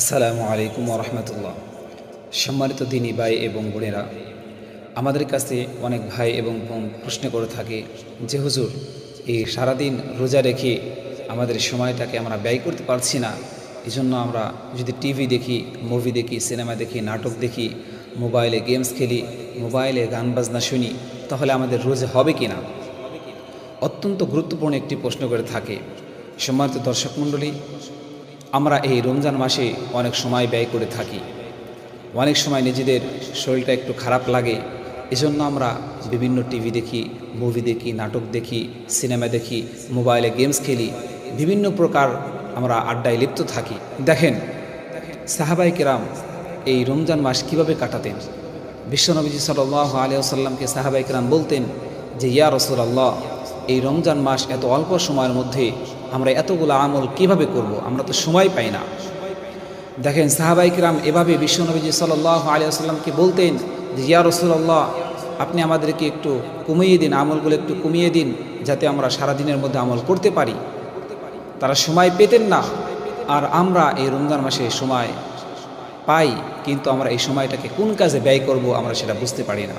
আসসালামু আলাইকুম রহমতুল্লাহ সম্মানিত দিনী ভাই এবং বোনেরা, আমাদের কাছে অনেক ভাই এবং বোন প্রশ্ন করে থাকে যে, হুজুর, এই সারাদিন রোজা রেখে আমাদের সময়টাকে আমরা ব্যয় করতে পারছি না। এই জন্য আমরা যদি টিভি দেখি, মুভি দেখি, সিনেমা দেখি, নাটক দেখি, মোবাইলে গেমস খেলি, মোবাইলে গান বাজনা শুনি, তাহলে আমাদের রোজা হবে কি না? অত্যন্ত গুরুত্বপূর্ণ একটি প্রশ্ন করে থাকে। সম্মানিত দর্শক মণ্ডলী আমরা এই রমজান মাসে অনেক সময় ব্যয় করে থাকি। অনেক সময় নিজেদের শরীরটা একটু খারাপ লাগে। এজন্য আমরা বিভিন্ন টিভি দেখি, মুভি দেখি, নাটক দেখি, সিনেমা দেখি, মোবাইলে গেমস খেলি, বিভিন্ন প্রকার আমরা আড্ডায় লিপ্ত থাকি। দেখেন সাহাবাই কেরাম এই রমজান মাস কীভাবে কাটাতেন? বিশ্বনবীজি সাল্লাহ আলিয়াসাল্লামকে সাহাবাই কেরাম বলতেন যে, ইয়া রসুল্লাহ এই রমজান মাস এত অল্প সময়ের মধ্যে আমরা এতগুলো আমল কীভাবে করব? আমরা তো সময় পাই না। দেখেন সাহাবাইকরাম এভাবে বিশ্বনবীজি সাল্লাহ আলিয়াসাল্লামকে বলতেন যে, ইয়া রসুল্লাহ আপনি আমাদেরকে একটু কমিয়ে দিন, আমলগুলো একটু কমিয়ে দিন, যাতে আমরা সারাদিনের মধ্যে আমল করতে পারি। তারা সময় পেতেন না। আর আমরা এই রমজান মাসে সময় পাই, কিন্তু আমরা এই সময়টাকে কোন কাজে ব্যয় করব আমরা সেটা বুঝতে পারি না।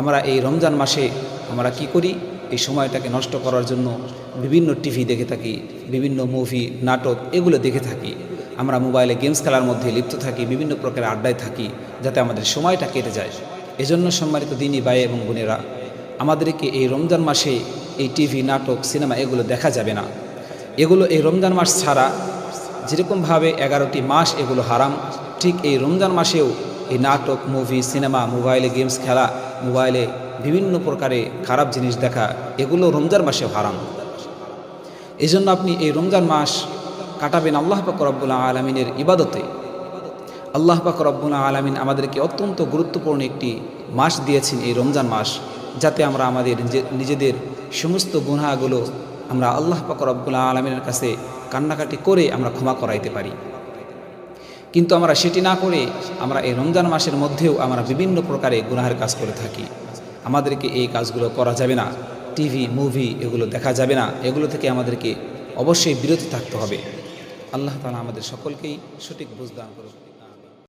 আমরা এই রমজান মাসে আমরা কি করি? এই সময়টাকে নষ্ট করার জন্য বিভিন্ন টিভি দেখে থাকি, বিভিন্ন মুভি নাটক, এগুলো দেখে থাকি। আমরা মোবাইলে গেমস খেলার মধ্যে লিপ্ত থাকি, বিভিন্ন প্রকার আড্ডায় থাকি, যাতে আমাদের সময়টা কেটে যায়। এজন্য সম্মানিত দিনী ভাই এবং বোনেরা, আমাদেরকে এই রমজান মাসে এই টিভি নাটক সিনেমা এগুলো দেখা যাবে না। এগুলো এই রমজান মাস ছাড়া যেরকমভাবে এগারোটি মাস এগুলো হারাম, ঠিক এই রমজান মাসেও এই নাটক, মুভি, সিনেমা, মোবাইলে গেমস, খেলা, মোবাইলে বিভিন্ন প্রকারে খারাপ জিনিস দেখা, এগুলো রমজান মাসে হারাম। এই জন্য আপনি এই রমজান মাস কাটাবেন আল্লাহ পাক রব্বুল্লা আলমিনের ইবাদতে। আল্লাহ পাক রব্বুল্লা আলমিন আমাদেরকে অত্যন্ত গুরুত্বপূর্ণ একটি মাস দিয়েছেন এই রমজান মাস, যাতে আমরা আমাদের নিজে- নিজেদের সমস্ত গুনাহগুলো আমরা আল্লাহ পাক রব্বুল্লা আলমিনের কাছে কান্নাকাটি করে আমরা ক্ষমা করাইতে পারি। কিন্তু আমরা সেটি না করে আমরা এই রমজান মাসের মধ্যেও আমরা বিভিন্ন প্রকারে গুনাহের কাজ করে থাকি। আমাদেরকে এই কাজগুলো করা যাবে না। টিভি, মুভি এগুলো দেখা যাবে না। এগুলো থেকে আমাদেরকে অবশ্যই বিরত থাকতে হবে। আল্লাহ তালা আমাদের সকলকেই সঠিক বুঝদান করুন